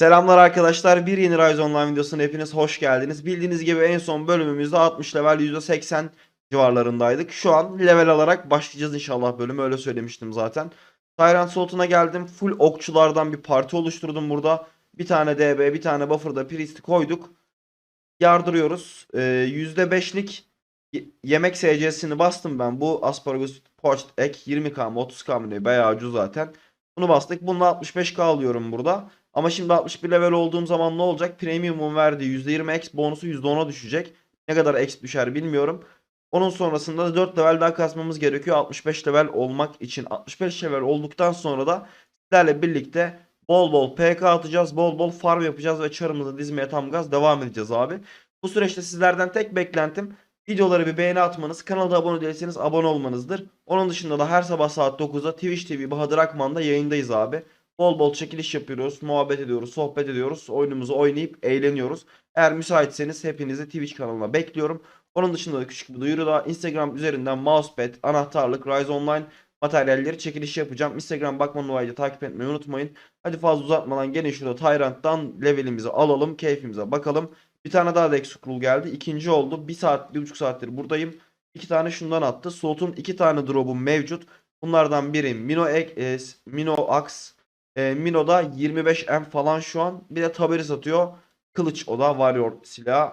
Selamlar arkadaşlar. Bir yeni Rise Online videosuna hepiniz hoş geldiniz. Bildiğiniz gibi en son bölümümüzde 60 level %80 civarlarındaydık. Şu an level alarak başlayacağız inşallah bölümü. Öyle söylemiştim zaten. Tyrant Salt'una geldim. Full okçulardan bir parti oluşturdum burada. Bir tane DB, bir tane buffer'da Priest'i koyduk. Yardırıyoruz. Ee, %5'lik y- yemek SC'sini bastım ben. Bu Asparagus Poached Egg 20k mı 30k mı ne bayağı ucuz zaten. Bunu bastık. Bununla 65k alıyorum burada. Ama şimdi 61 level olduğum zaman ne olacak? Premium'un verdiği %20 X bonusu %10'a düşecek. Ne kadar X düşer bilmiyorum. Onun sonrasında da 4 level daha kasmamız gerekiyor 65 level olmak için. 65 level olduktan sonra da sizlerle birlikte bol bol PK atacağız. Bol bol farm yapacağız ve çarımızı dizmeye tam gaz devam edeceğiz abi. Bu süreçte sizlerden tek beklentim videoları bir beğeni atmanız. Kanalda abone değilseniz abone olmanızdır. Onun dışında da her sabah saat 9'da Twitch TV Bahadır Akman'da yayındayız abi. Bol bol çekiliş yapıyoruz, muhabbet ediyoruz, sohbet ediyoruz, oyunumuzu oynayıp eğleniyoruz. Eğer müsaitseniz hepinizi Twitch kanalına bekliyorum. Onun dışında da küçük bir duyuru da Instagram üzerinden mousepad, anahtarlık, Rise Online materyalleri çekiliş yapacağım. Instagram bakma numarayla takip etmeyi unutmayın. Hadi fazla uzatmadan gelin şurada Tyrant'tan levelimizi alalım, keyfimize bakalım. Bir tane daha Dex Scroll geldi. İkinci oldu. Bir saat, bir buçuk saattir buradayım. İki tane şundan attı. Slot'un iki tane drop'u mevcut. Bunlardan biri Mino, e, Mino Axe, e, Mino'da 25M falan şu an. Bir de taberi satıyor. Kılıç o da Warrior silahı.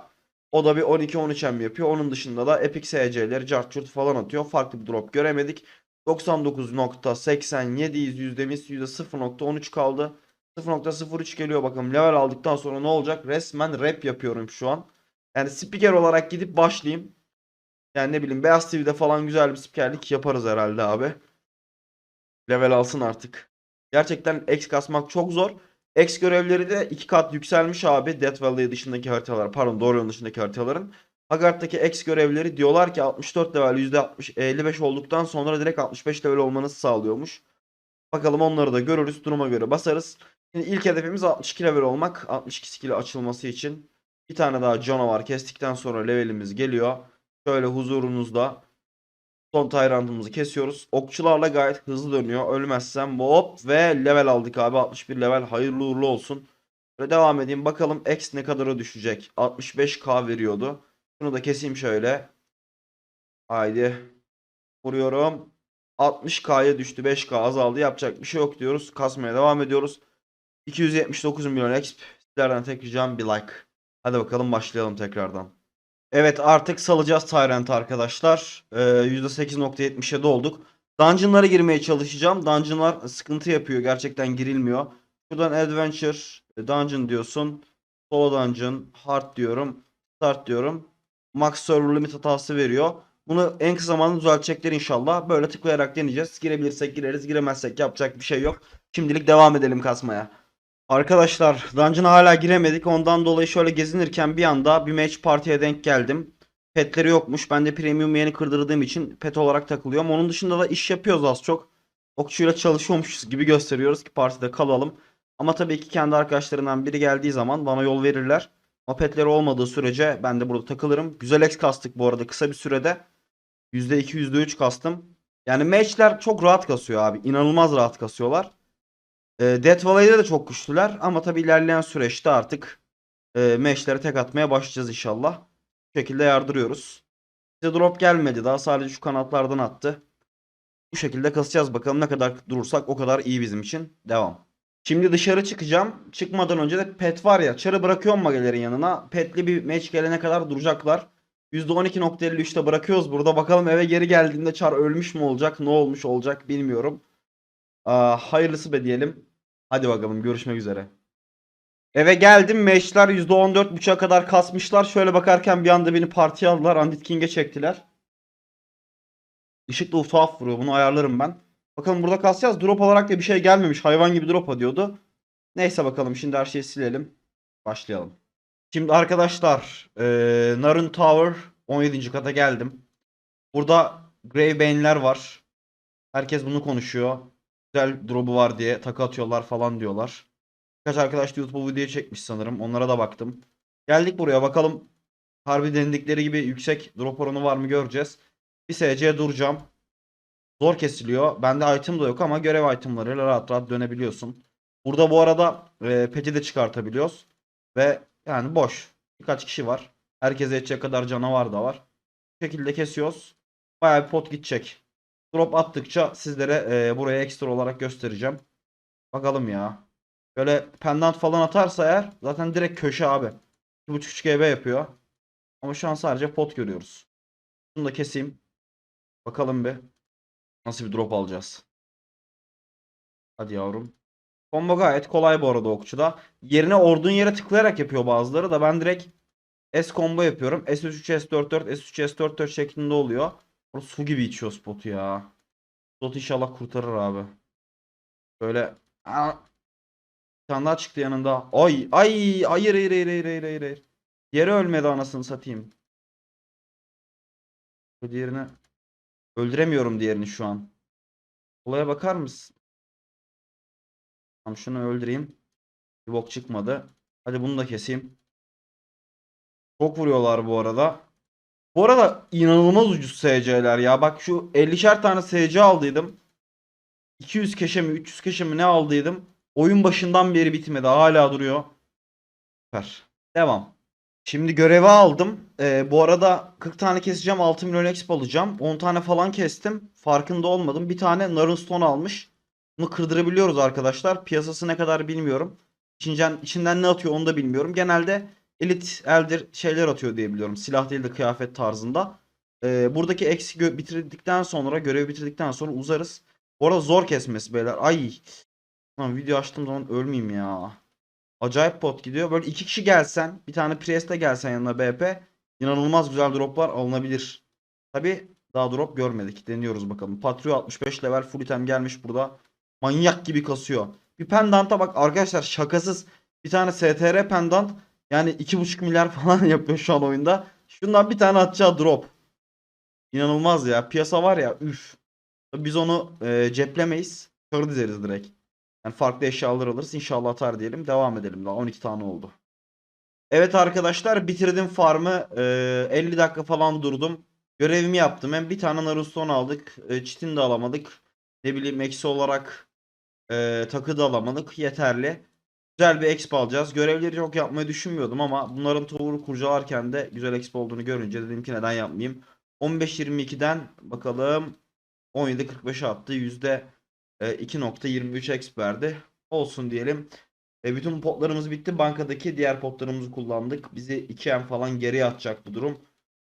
O da bir 12-13M yapıyor. Onun dışında da Epic SC'leri Carchurt falan atıyor. Farklı bir drop göremedik. 99.87'yiz yüzdemiz. %0.13 kaldı. 0.03 geliyor bakalım. Level aldıktan sonra ne olacak? Resmen rap yapıyorum şu an. Yani spiker olarak gidip başlayayım. Yani ne bileyim Beyaz TV'de falan güzel bir spikerlik yaparız herhalde abi. Level alsın artık. Gerçekten X kasmak çok zor. X görevleri de iki kat yükselmiş abi. Death Valley dışındaki haritalar, pardon Dorian dışındaki haritaların. Haggard'daki X görevleri diyorlar ki 64 level %60, 55 olduktan sonra direkt 65 level olmanızı sağlıyormuş. Bakalım onları da görürüz. Duruma göre basarız. Şimdi ilk hedefimiz 62 level olmak. 62 skill açılması için. Bir tane daha canavar kestikten sonra levelimiz geliyor. Şöyle huzurunuzda son Tyrant'ımızı kesiyoruz. Okçularla gayet hızlı dönüyor. Ölmezsem hop ve level aldık abi. 61 level hayırlı uğurlu olsun. Böyle devam edeyim. Bakalım X ne kadara düşecek. 65k veriyordu. Şunu da keseyim şöyle. Haydi. Vuruyorum. 60k'ya düştü. 5k azaldı. Yapacak bir şey yok diyoruz. Kasmaya devam ediyoruz. 279 milyon exp. Sizlerden tek ricam bir like. Hadi bakalım başlayalım tekrardan. Evet artık salacağız Tyrant arkadaşlar. Ee, %8.77 olduk. Dungeon'lara girmeye çalışacağım. Dungeon'lar sıkıntı yapıyor. Gerçekten girilmiyor. Şuradan Adventure, e, Dungeon diyorsun. Solo Dungeon, Hard diyorum. Start diyorum. Max Server Limit hatası veriyor. Bunu en kısa zamanda düzeltecekler inşallah. Böyle tıklayarak deneyeceğiz. Girebilirsek gireriz. Giremezsek yapacak bir şey yok. Şimdilik devam edelim kasmaya. Arkadaşlar Dungeon'a hala giremedik. Ondan dolayı şöyle gezinirken bir anda bir match partiye denk geldim. Petleri yokmuş. Ben de premium yeni kırdırdığım için pet olarak takılıyorum. Onun dışında da iş yapıyoruz az çok. Okçuyla çalışıyormuşuz gibi gösteriyoruz ki partide kalalım. Ama tabii ki kendi arkadaşlarından biri geldiği zaman bana yol verirler. Ama petleri olmadığı sürece ben de burada takılırım. Güzel X kastık bu arada kısa bir sürede. %2 %3 kastım. Yani matchler çok rahat kasıyor abi. İnanılmaz rahat kasıyorlar. E, Death Valley'de de çok güçlüler ama tabii ilerleyen süreçte artık e, match'lere tek atmaya başlayacağız inşallah. Bu şekilde yardırıyoruz. Bize drop gelmedi daha sadece şu kanatlardan attı. Bu şekilde kasacağız bakalım ne kadar durursak o kadar iyi bizim için. Devam. Şimdi dışarı çıkacağım. Çıkmadan önce de pet var ya. Çarı bırakıyorum magelerin yanına. Petli bir match gelene kadar duracaklar. %12.53'te bırakıyoruz burada. Bakalım eve geri geldiğinde Çar ölmüş mü olacak, ne olmuş olacak bilmiyorum. Aa, hayırlısı be diyelim. Hadi bakalım görüşmek üzere. Eve geldim. Meşler %14.5'a kadar kasmışlar. Şöyle bakarken bir anda beni partiye aldılar. Andit King'e çektiler. Işık da tuhaf vuruyor. Bunu ayarlarım ben. Bakalım burada kasacağız. Drop olarak da bir şey gelmemiş. Hayvan gibi drop diyordu. Neyse bakalım. Şimdi her şeyi silelim. Başlayalım. Şimdi arkadaşlar. eee Narun Tower 17. kata geldim. Burada Grey Bane'ler var. Herkes bunu konuşuyor güzel drop'u var diye takı atıyorlar falan diyorlar. Birkaç arkadaş da YouTube video çekmiş sanırım. Onlara da baktım. Geldik buraya bakalım. Harbi denedikleri gibi yüksek drop oranı var mı göreceğiz. Bir SC duracağım. Zor kesiliyor. Bende item da yok ama görev itemlarıyla rahat rahat dönebiliyorsun. Burada bu arada e, peti de çıkartabiliyoruz. Ve yani boş. Birkaç kişi var. Herkese yetecek kadar canavar da var. Bu şekilde kesiyoruz. Bayağı bir pot gidecek. Drop attıkça sizlere e, buraya ekstra olarak göstereceğim. Bakalım ya. Böyle pendant falan atarsa eğer zaten direkt köşe abi. 2.5 GB yapıyor. Ama şu an sadece pot görüyoruz. Bunu da keseyim. Bakalım bir. Nasıl bir drop alacağız. Hadi yavrum. Combo gayet kolay bu arada okçuda. Yerine ordun yere tıklayarak yapıyor bazıları da ben direkt S combo yapıyorum. S3 S44 S3 S44 şeklinde oluyor. O su gibi içiyor spotu ya. Spot inşallah kurtarır abi. Böyle Aa! bir tane daha çıktı yanında. Ay ay hayır hayır hayır hayır hayır hayır. hayır. Yere ölmedi anasını satayım. Bu diğerini öldüremiyorum diğerini şu an. Olaya bakar mısın? Tamam şunu öldüreyim. Bir bok çıkmadı. Hadi bunu da keseyim. Çok vuruyorlar bu arada. Bu arada inanılmaz ucuz SC'ler ya. Bak şu 50'şer tane SC aldıydım. 200 keşe mi 300 keşe mi ne aldıydım. Oyun başından beri bitmedi. Hala duruyor. Süper. Devam. Şimdi görevi aldım. Ee, bu arada 40 tane keseceğim. 6 milyon exp alacağım. 10 tane falan kestim. Farkında olmadım. Bir tane Narın almış. Bunu kırdırabiliyoruz arkadaşlar. Piyasası ne kadar bilmiyorum. İçinden, içinden ne atıyor onu da bilmiyorum. Genelde elit eldir şeyler atıyor diye biliyorum. Silah değil de kıyafet tarzında. Ee, buradaki eksi bitirdikten sonra görevi bitirdikten sonra uzarız. Bu arada zor kesmesi beyler. Ay. Lan video açtığım zaman ölmeyeyim ya. Acayip pot gidiyor. Böyle iki kişi gelsen, bir tane Priest'e gelsen yanına BP, inanılmaz güzel droplar alınabilir. Tabi daha drop görmedik. Deniyoruz bakalım. Patrio 65 level full item gelmiş burada. Manyak gibi kasıyor. Bir pendanta bak arkadaşlar şakasız. Bir tane STR pendant yani 2,5 milyar falan yapıyor şu an oyunda. Şundan bir tane atacağı drop. İnanılmaz ya. Piyasa var ya üf. Biz onu e, ceplemeyiz. Kör dizeriz direkt. Yani farklı eşyalar alırız. İnşallah atar diyelim. Devam edelim. Daha 12 tane oldu. Evet arkadaşlar bitirdim farmı. Ee, 50 dakika falan durdum. Görevimi yaptım. Hem bir tane Naruston aldık. E, çitin de alamadık. Ne bileyim eksi olarak e, takı da alamadık. Yeterli. Güzel bir exp alacağız. Görevleri çok yapmayı düşünmüyordum ama bunların tower'u kurcalarken de güzel exp olduğunu görünce dedim ki neden yapmayayım. 15-22'den bakalım 17.45'e attı. Yüzde e, 2.23 exp verdi. Olsun diyelim. E, bütün potlarımız bitti. Bankadaki diğer potlarımızı kullandık. Bizi 2M falan geriye atacak bu durum.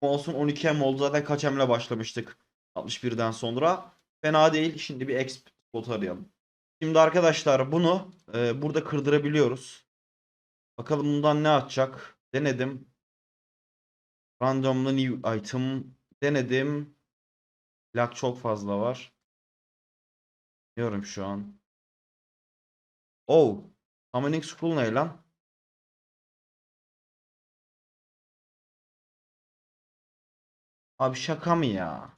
Olsun 12M oldu. Zaten kaç M'le başlamıştık 61'den sonra. Fena değil. Şimdi bir exp pot arayalım. Şimdi arkadaşlar bunu e, burada kırdırabiliyoruz. Bakalım bundan ne atacak. Denedim. Randomlı new item. Denedim. Lag çok fazla var. Diyorum şu an. Oh. Summoning Scroll ne lan? Abi şaka mı ya?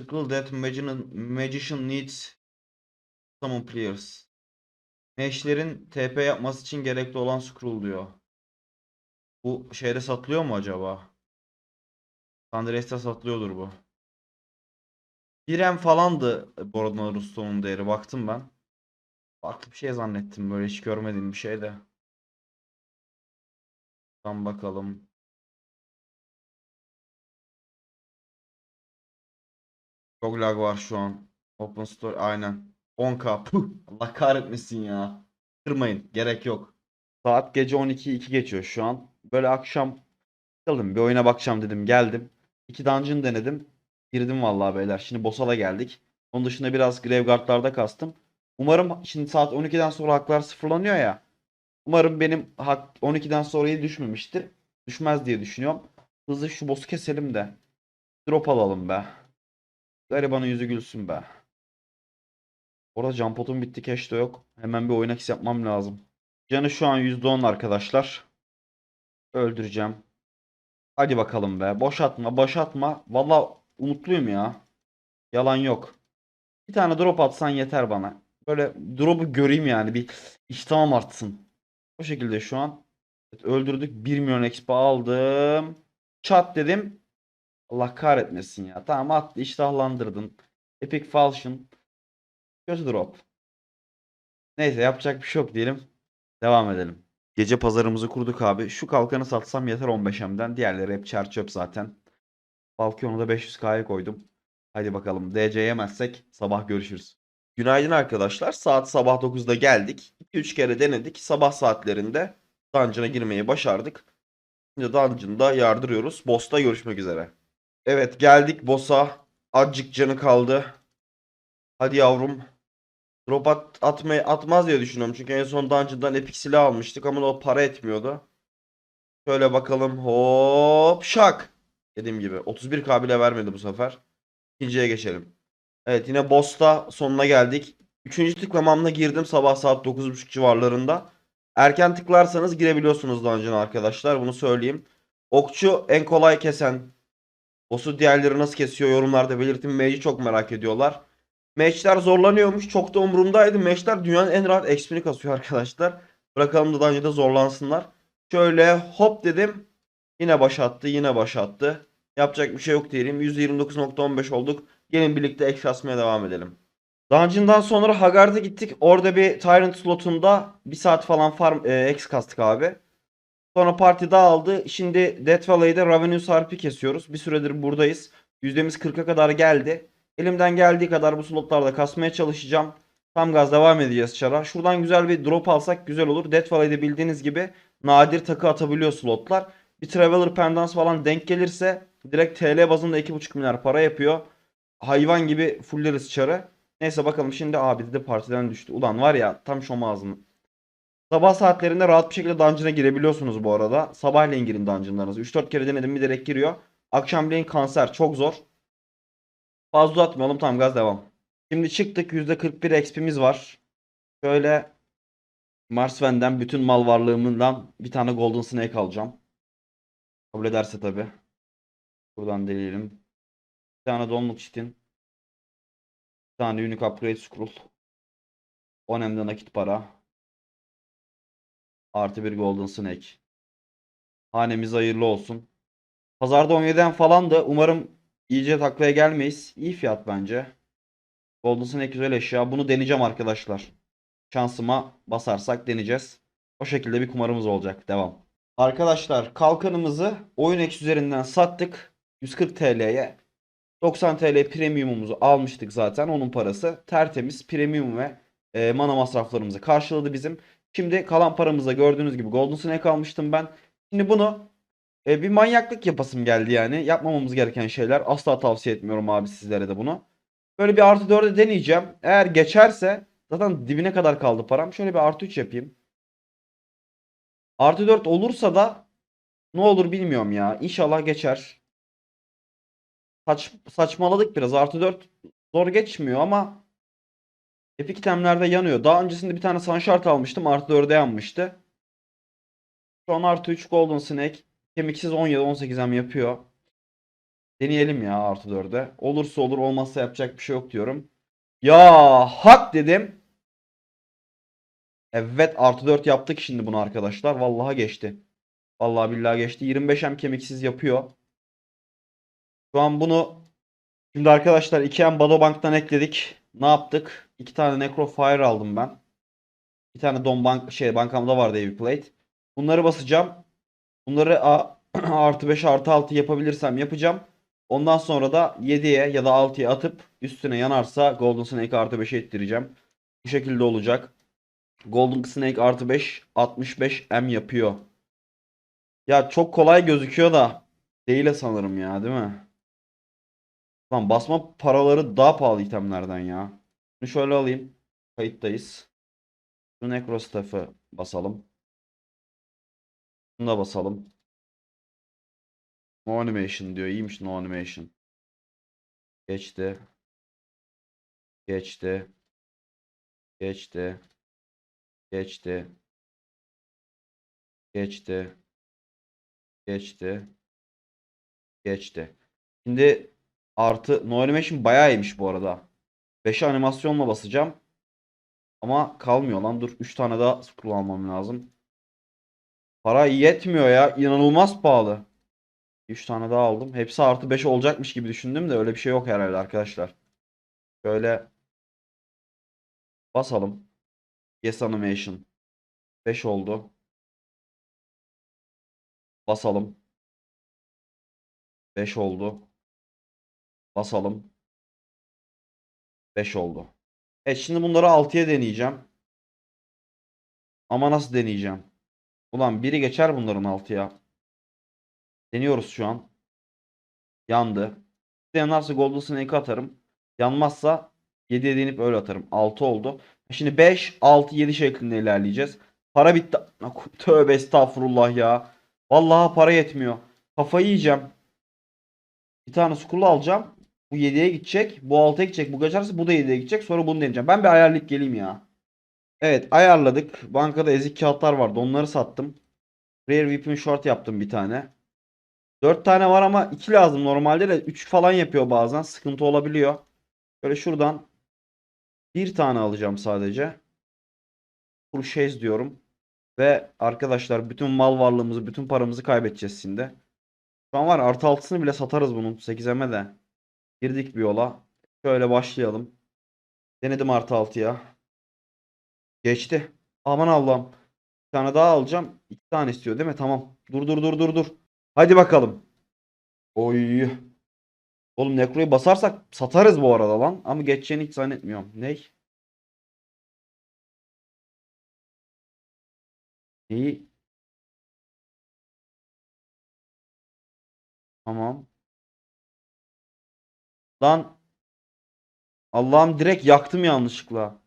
Scroll that magician, magician needs summon players. Meşlerin TP yapması için gerekli olan scroll diyor. Bu şeyde satılıyor mu acaba? Sandres'te satılıyordur bu. 1M falandı bu arada Ruston'un değeri. Baktım ben. Farklı bir şey zannettim. Böyle hiç görmediğim bir şey de. Tam bakalım. Çok lag var şu an. Open Store aynen. 10k. Puh, Allah kahretmesin ya. Kırmayın. Gerek yok. Saat gece 12 2 geçiyor şu an. Böyle akşam Bakalım bir oyuna bakacağım dedim. Geldim. İki dungeon denedim. Girdim vallahi beyler. Şimdi boss'a geldik. Onun dışında biraz Graveguard'larda kastım. Umarım şimdi saat 12'den sonra haklar sıfırlanıyor ya. Umarım benim hak 12'den sonrayı düşmemiştir. Düşmez diye düşünüyorum. Hızlı şu boss'u keselim de. Drop alalım be. Garibanın yüzü gülsün be. Orada jump bitti. Cash de yok. Hemen bir oynak yapmam lazım. Canı şu an %10 arkadaşlar. Öldüreceğim. Hadi bakalım be. Boş atma, boş atma. Valla umutluyum ya. Yalan yok. Bir tane drop atsan yeter bana. Böyle drop'u göreyim yani. Bir iştahım artsın. O şekilde şu an. Evet, öldürdük. 1 milyon exp aldım. Çat dedim. Allah kahretmesin ya. Tamam attı iştahlandırdın. Epic Falchion. Kötü drop. Neyse yapacak bir şey yok diyelim. Devam edelim. Gece pazarımızı kurduk abi. Şu kalkanı satsam yeter 15M'den. Diğerleri hep çer çöp zaten. Balkonu da 500K'ya koydum. Hadi bakalım. DC yemezsek sabah görüşürüz. Günaydın arkadaşlar. Saat sabah 9'da geldik. 2-3 kere denedik. Sabah saatlerinde dungeon'a girmeyi başardık. Şimdi dungeon'da yardırıyoruz. Boss'ta görüşmek üzere. Evet geldik boss'a. Azıcık canı kaldı. Hadi yavrum. Drop at, atmayı, atmaz diye düşünüyorum. Çünkü en son dungeon'dan epic silah almıştık ama o para etmiyordu. Şöyle bakalım. Hop şak. Dediğim gibi 31k bile vermedi bu sefer. İkinciye geçelim. Evet yine boss'ta sonuna geldik. Üçüncü tıklamamla girdim sabah saat 9.30 civarlarında. Erken tıklarsanız girebiliyorsunuz dungeon'a arkadaşlar. Bunu söyleyeyim. Okçu en kolay kesen. Boss'u diğerleri nasıl kesiyor yorumlarda belirtin. Mage'i çok merak ediyorlar. Matchler zorlanıyormuş. Çok da umurumdaydı. Matchler dünyanın en rahat XP'ni kasıyor arkadaşlar. Bırakalım da dungeon'da zorlansınlar. Şöyle hop dedim. Yine baş attı. Yine baş attı. Yapacak bir şey yok diyelim. %29.15 olduk. Gelin birlikte ek kasmaya devam edelim. Dungeon'dan sonra Haggard'a gittik. Orada bir Tyrant slotunda bir saat falan farm e, X kastık abi. Sonra parti dağıldı. Şimdi Death Valley'de Ravenous Harp'i kesiyoruz. Bir süredir buradayız. Yüzdemiz 40'a kadar geldi. Elimden geldiği kadar bu slotlarda kasmaya çalışacağım. Tam gaz devam edeceğiz çara. Şuradan güzel bir drop alsak güzel olur. Death Valley'de bildiğiniz gibi nadir takı atabiliyor slotlar. Bir Traveler Pendants falan denk gelirse direkt TL bazında 2,5 milyar para yapıyor. Hayvan gibi fulleriz çarı. Neyse bakalım şimdi abi de partiden düştü. Ulan var ya tam şom ağzını. Sabah saatlerinde rahat bir şekilde dungeon'a girebiliyorsunuz bu arada. Sabahleyin girin dungeon'larınızı. 3-4 kere denedim mi direkt giriyor. Akşamleyin kanser çok zor. Fazla uzatmayalım tam gaz devam. Şimdi çıktık %41 XP'miz var. Şöyle Marsven'den bütün mal varlığımdan bir tane Golden Snake alacağım. Kabul ederse tabi. Buradan deneyelim. Bir tane Donluk Çitin. Bir tane Unique Upgrade Scroll. 10 M'de nakit para. Artı bir Golden Snake. Hanemiz hayırlı olsun. Pazarda 17'den falan da umarım iyice taklaya gelmeyiz. İyi fiyat bence. Golden Snake güzel eşya. Bunu deneyeceğim arkadaşlar. Şansıma basarsak deneyeceğiz. O şekilde bir kumarımız olacak. Devam. Arkadaşlar kalkanımızı OyunX üzerinden sattık. 140 TL'ye. 90 TL premiumumuzu almıştık zaten. Onun parası tertemiz premium ve e, mana masraflarımızı karşıladı bizim. Şimdi kalan paramızda gördüğünüz gibi Golden Snake almıştım ben. Şimdi bunu e, bir manyaklık yapasım geldi yani. Yapmamamız gereken şeyler. Asla tavsiye etmiyorum abi sizlere de bunu. Böyle bir artı 4'e deneyeceğim. Eğer geçerse zaten dibine kadar kaldı param. Şöyle bir artı 3 yapayım. Artı 4 olursa da ne olur bilmiyorum ya. İnşallah geçer. Saç, saçmaladık biraz. Artı 4 zor geçmiyor ama Epic itemlerde yanıyor. Daha öncesinde bir tane Sunshard almıştım. Artı 4'e yanmıştı. Şu an artı 3 Golden Snake. Kemiksiz 17-18M yapıyor. Deneyelim ya artı 4'e. Olursa olur olmazsa yapacak bir şey yok diyorum. Ya hak dedim. Evet artı 4 yaptık şimdi bunu arkadaşlar. Vallahi geçti. Vallahi billahi geçti. 25M kemiksiz yapıyor. Şu an bunu şimdi arkadaşlar 2M Badobank'tan ekledik. Ne yaptık? 2 tane Necrofire aldım ben. Bir tane Don bank şey bankamda vardı Heavy Plate. Bunları basacağım. Bunları a- artı 5 artı 6 yapabilirsem yapacağım. Ondan sonra da 7'ye ya da 6'ya atıp üstüne yanarsa Golden Snake artı 5'e ettireceğim. Bu şekilde olacak. Golden Snake artı 5 65 M yapıyor. Ya çok kolay gözüküyor da değil sanırım ya değil mi? Lan basma paraları daha pahalı itemlerden ya. Bunu şöyle alayım. Kayıttayız. Şu Necro basalım. Bunu da basalım. No animation diyor. İyiymiş no animation. Geçti. Geçti. Geçti. Geçti. Geçti. Geçti. Geçti. Şimdi artı no animation bayağı iyiymiş bu arada. 5'e animasyonla basacağım. Ama kalmıyor lan. Dur 3 tane daha scroll almam lazım. Para yetmiyor ya. İnanılmaz pahalı. 3 tane daha aldım. Hepsi artı 5 olacakmış gibi düşündüm de öyle bir şey yok herhalde arkadaşlar. Şöyle Basalım. Yes Animation. 5 oldu. Basalım. 5 oldu. Basalım. 5 oldu. Evet şimdi bunları 6'ya deneyeceğim. Ama nasıl deneyeceğim? Ulan biri geçer bunların 6'ya. Deniyoruz şu an. Yandı. Yanarsa Golden Snake'ı atarım. Yanmazsa 7'ye deneyip öyle atarım. 6 oldu. Şimdi 5, 6, 7 şeklinde ilerleyeceğiz. Para bitti. Tövbe estağfurullah ya. Vallahi para yetmiyor. Kafayı yiyeceğim. Bir tane skulu alacağım. Bu 7'ye gidecek. Bu 6'ya gidecek. Bu geçerse bu da 7'ye gidecek. Sonra bunu deneyeceğim. Ben bir ayarlayıp geleyim ya. Evet ayarladık. Bankada ezik kağıtlar vardı. Onları sattım. Rare Weapon Short yaptım bir tane. 4 tane var ama 2 lazım normalde de 3 falan yapıyor bazen. Sıkıntı olabiliyor. Böyle şuradan bir tane alacağım sadece. Purchase diyorum. Ve arkadaşlar bütün mal varlığımızı, bütün paramızı kaybedeceğiz şimdi. Şu an var artı altısını bile satarız bunun 8'eme de. Girdik bir yola. Şöyle başlayalım. Denedim artı 6'ya. Geçti. Aman Allah'ım. Bir tane daha alacağım. İki tane istiyor değil mi? Tamam. Dur dur dur dur dur. Hadi bakalım. Oy. Oğlum Necro'yu basarsak satarız bu arada lan. Ama geçeceğini hiç zannetmiyorum. Ney? Neyi? Tamam. Lan. Allah'ım direkt yaktım yanlışlıkla.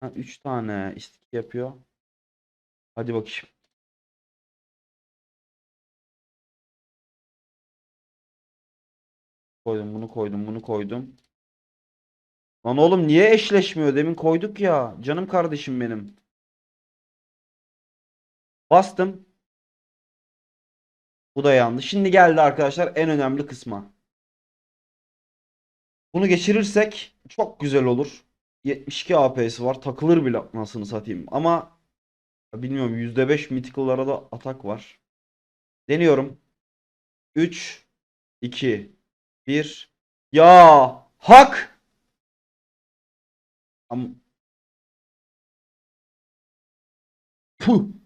Ha, 3 tane istik yapıyor. Hadi bakayım. Koydum bunu koydum bunu koydum. Lan oğlum niye eşleşmiyor? Demin koyduk ya. Canım kardeşim benim. Bastım. Bu da yandı. Şimdi geldi arkadaşlar en önemli kısma. Bunu geçirirsek çok güzel olur. 72 AP'si var. Takılır bile nasıl satayım. Ama bilmiyorum %5 mythical'lara da atak var. Deniyorum. 3 2 1 Ya hak Am Puh.